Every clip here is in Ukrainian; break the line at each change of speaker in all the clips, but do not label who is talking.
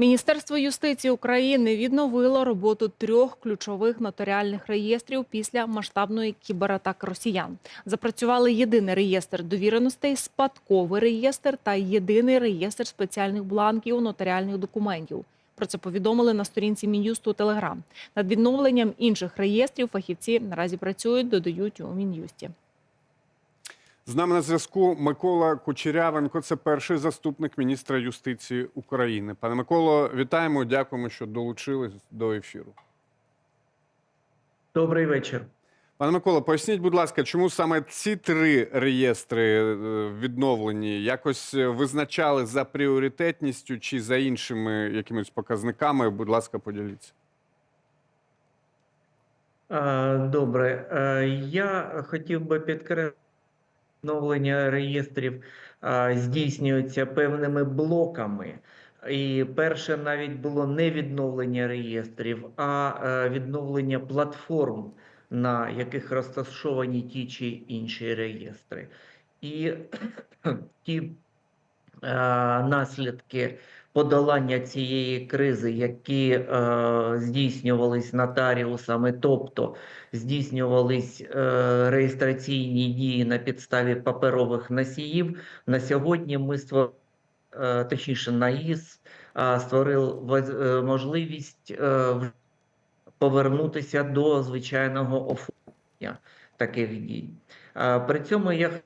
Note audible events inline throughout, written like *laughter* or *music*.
Міністерство юстиції України відновило роботу трьох ключових нотаріальних реєстрів після масштабної кібератаки росіян. Запрацювали єдиний реєстр довіреностей, спадковий реєстр та єдиний реєстр спеціальних бланків нотаріальних документів. Про це повідомили на сторінці Мін'юсту Телеграм. Над відновленням інших реєстрів фахівці наразі працюють, додають у Мін'юсті.
З нами на зв'язку Микола Кучерявенко. Це перший заступник міністра юстиції України. Пане Миколо, вітаємо. Дякуємо, що долучились до ефіру.
Добрий вечір.
Пане Миколо, поясніть, будь ласка, чому саме ці три реєстри е, відновлені якось визначали за пріоритетністю чи за іншими якимись показниками? Будь ласка, поділіться.
Е, Добре, Е, я хотів би підкреслити, відновлення реєстрів а, здійснюється певними блоками. І перше навіть було не відновлення реєстрів, а е, відновлення платформ, на яких розташовані ті чи інші реєстри. І *clears throat* ті наслідки подолання цієї кризи, які е, здійснювались нотаріусами, тобто здійснювались е, реєстраційні дії на підставі паперових носіїв. На сьогодні ми створили, е, точніше, е, створив воз- е, можливість е, повернутися до звичайного оформлення таких дій. Е, При цьому я Е,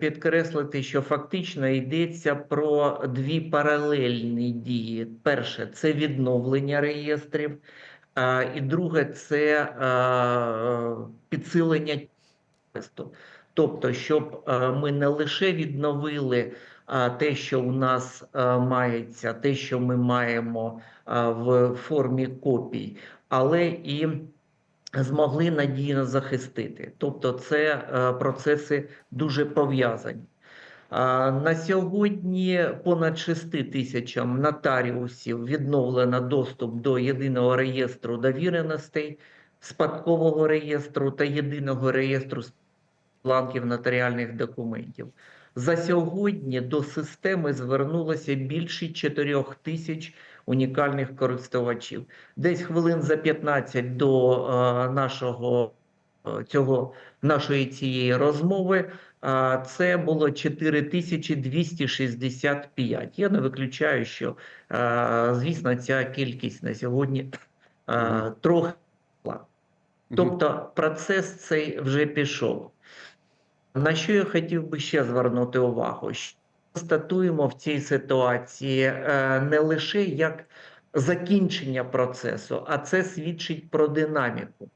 підкреслити, що фактично йдеться про дві паралельні дії. Перше це відновлення реєстрів, і друге це підсилення тесту. Тобто, щоб ми не лише відновили те, що у нас мається, те, що ми маємо в формі копій, але і змогли надійно захистити. Тобто, це е, процеси дуже пов'язані. На сьогодні понад 6 тисячам нотаріусів відновлено доступ до єдиного реєстру довіреностей, спадкового реєстру та єдиного реєстру бланків нотаріальних документів. За сьогодні до системи звернулося більше 4 тисяч унікальних користувачів. Десь хвилин за 15 до е, нашого е, цього нашої цієї розмови. Це було 4265. Я не виключаю, що е, звісно ця кількість на сьогодні е, трохи. Тобто процес цей вже пішов. На що я хотів би ще звернути увагу? Що Констатуємо в цій ситуації е, не лише як закінчення процесу, а це свідчить про динаміку.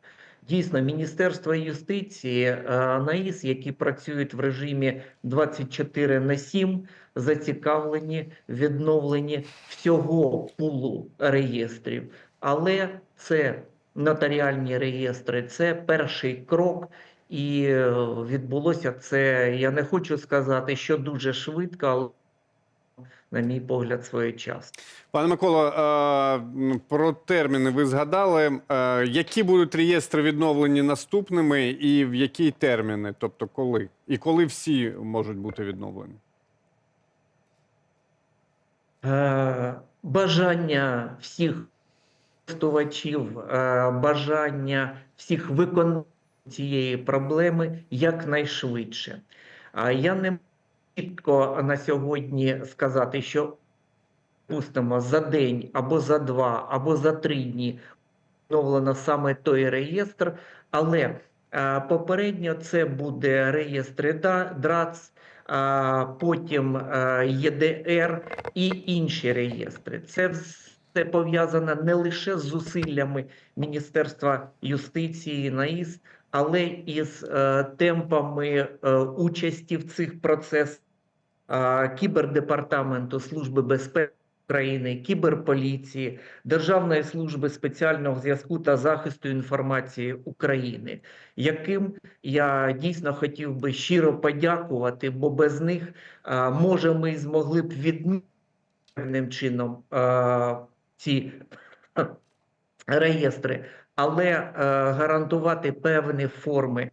Дійсно, Міністерство юстиції, е, НАІС, які працюють в режимі 24 на 7, зацікавлені в відновленні всього пулу реєстрів. Але це нотаріальні реєстри, це перший крок. І е, відбулося це, я не хочу сказати, що дуже швидко, але, на мій погляд, своєчасно.
Пане Миколо, е, про терміни ви згадали. Е, Які будуть реєстри відновлені наступними і в які терміни? Тобто коли? І коли всі можуть бути відновлені?
Бажання всіх користувачів, бажання всіх виконати цієї проблеми якнайшвидше. Я не можу чітко на сьогодні сказати, що пустимо за день або за два, або за три дні встановлено саме той реєстр, але е, попередньо це буде реєстр ДРАЦ, потім е, ЄДР і інші реєстри. Це все пов'язано не лише з зусиллями Міністерства юстиції НАІС, але і з е, темпами е, участі в цих процесах е, кібердепартаменту Служби безпеки. України, кіберполіції, Державної служби спеціального зв'язку та захисту інформації України, яким я дійсно хотів би щиро подякувати, бо без них може ми змогли б відмінити чином ці реєстри, але е, гарантувати певні форми,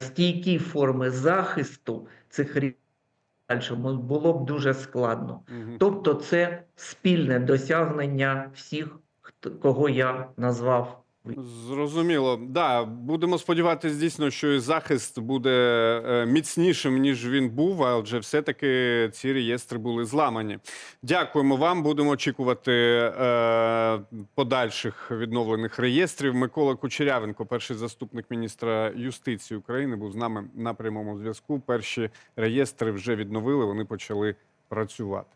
стійкі форми захисту цих рішень було б дуже складно.
Угу.
Тобто, це спільне досягнення всіх, кого я назвав.
Зрозуміло. Да, будемо сподіватися, дійсно, що і захист буде е, міцнішим, ніж він був, адже все-таки ці реєстри були зламані. Дякуємо вам. Будемо очікувати е, подальших відновлених реєстрів. Микола Кучерявенко, перший заступник міністра юстиції України, був з нами на прямому зв'язку. Перші реєстри вже відновили, вони почали працювати.